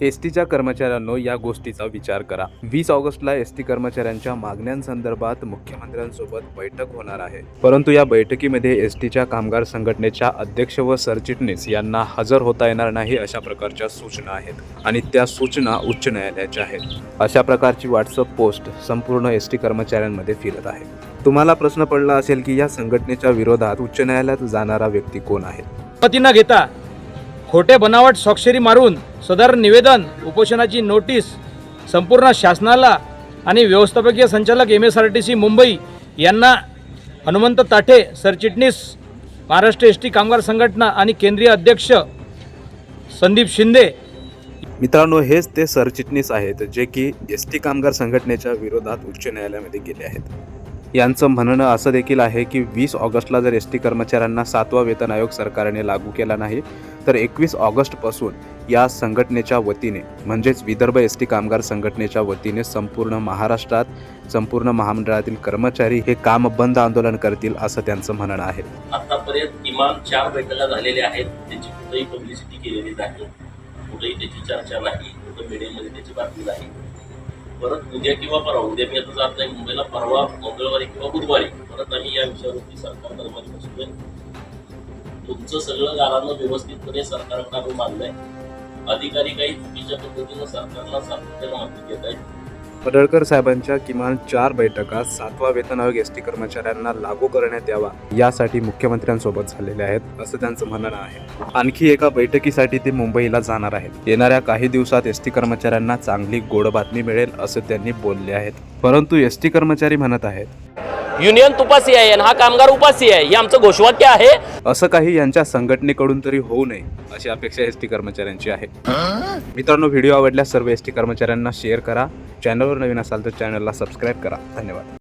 S टीच्या कर्मचाऱ्यांनो या गोष्टीचा विचार करा. वीस ऑगस्टला एस टी कर्मचाऱ्यांच्या मागण्यांसंदर्भात मुख्यमंत्र्यांसोबत बैठक होणार आहे. परंतु या बैठकीमध्ये एस टीच्या कामगार संघटनेच्या अध्यक्ष व सरचिटणीस यांना हजर होता येणार नाही अशा प्रकारच्या सूचना आहेत आणि त्या सूचना उच्च न्यायालयाच्या आहेत. अशा प्रकारची व्हॉट्सअप पोस्ट संपूर्ण एस टी कर्मचाऱ्यांमध्ये फिरत आहे. तुम्हाला प्रश्न पडला असेल की या संघटनेच्या विरोधात उच्च न्यायालयात जाणारा व्यक्ती कोण आहे? अनुमती न घेता खोटे बनावट स्वाक्षरी मारून सदर निवेदन उपोषणाची नोटीस संपूर्ण शासनाला आणि व्यवस्थापकीय संचालक M S R T C Mumbai यांना हनुमंत ताठे सरचिटणीस महाराष्ट्र एस टी कामगार संघटना आणि केंद्रीय अध्यक्ष संदीप शिंदे. मित्रांनो हेच ते सरचिटणीस आहेत जे की एस टी कामगार संघटनेच्या विरोधात उच्च न्यायालयामध्ये गेले आहेत. यांचं म्हणणं असं देखील आहे की वीस ऑगस्टला जर एस टी कर्मचाऱ्यांना सातवा वेतन आयोग सरकारने लागू केला नाही तर एकवीस ऑगस्टपासून या संघटनेच्या वतीने म्हणजेच विदर्भ एस टी कामगार संघटनेच्या वतीने संपूर्ण महाराष्ट्रात संपूर्ण महामंडळातील कर्मचारी हे काम बंद आंदोलन करतील असं त्यांचं म्हणणं आहे. आतापर्यंत किमान चार बैठका झालेल्या आहेत त्याची कुठेही पब्लिसिटी केलेली नाही कुठेही त्याची चर्चा नाही कुठं मीडियामध्ये त्याची बातमी नाही. परत उद्या किंवा परवा उद्या मी आता जात नाही मुंबईला परवा मंगळवारी किंवा बुधवारी परत आम्ही या विषयावरती सरकार दरबारी बसतोय तुमचं सगळं गाळानं व्यवस्थितपणे सरकारकडून मांडलंय. अधिकारी काही चुकीच्या पद्धतीनं सरकारला सातत्यानं माहिती देत आहेत. पडळकर साहेबांच्या किमान चार बैठका सातवा वेतन आयोग एस टी कर्मचाऱ्यांना लागू करण्यात यावा यासाठी मुख्यमंत्र्यांसोबत झालेले आहेत असं त्यांचं म्हणणं आहे. आणखी एका बैठकीसाठी ते मुंबईला जाणार आहेत. येणाऱ्या काही दिवसात एस टी कर्मचाऱ्यांना चांगली गोड बातमी मिळेल असं त्यांनी बोलले आहेत. परंतु एस टी कर्मचारी म्हणत आहेत युनियन तुपासी आहे आणि हा कामगार उपासी आहे. हे आमचं घोषवाक्य आहे. असं काही यांच्या संघटनेकडून तरी होऊ नये अशी अपेक्षा एस टी कर्मचाऱ्यांची आहे. मित्रांनो व्हिडिओ आवडल्यास सर्व एस टी कर्मचाऱ्यांना शेअर करा. चॅनलवर नवीन असाल तर चॅनलला सबस्क्राईब करा. धन्यवाद.